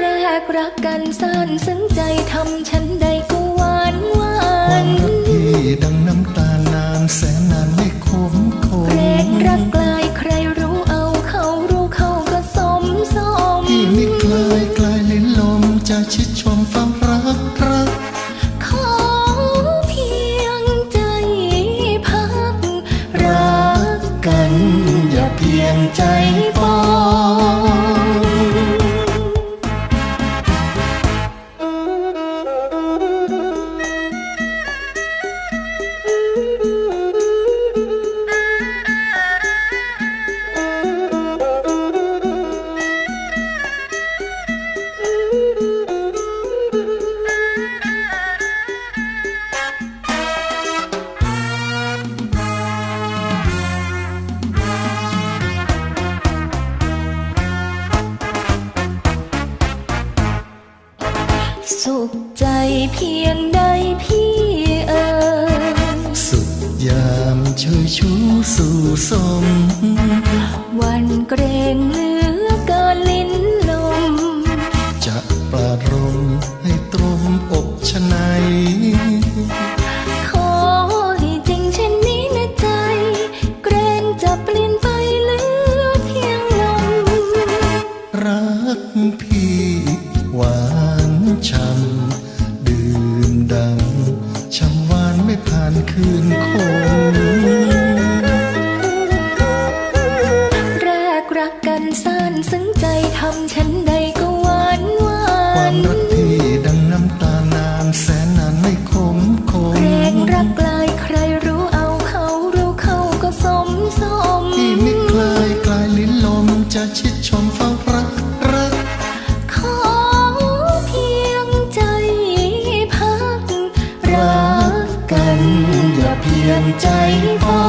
แรกรักกันสั้นซึ้งใจทำฉันใดก็หวานหวาความนรักพี่ดังน้ำตาลนานแสนนานไม่คมคมเกรงรักกลายใครรู้เอาเขารู้เขาก็สมสมพี่ไม่คลายกลายลิ้นลมจะชิดชม ใจ สุขใจเพียงใดพี่เอ๋ยสุขยามเชยชูสู่สมหวันเกรงเหลือานคืนคงแรกรักกันสั้นซึ้งใจทำฉันใดก็หวานหวานความรัก อนใจฟ้า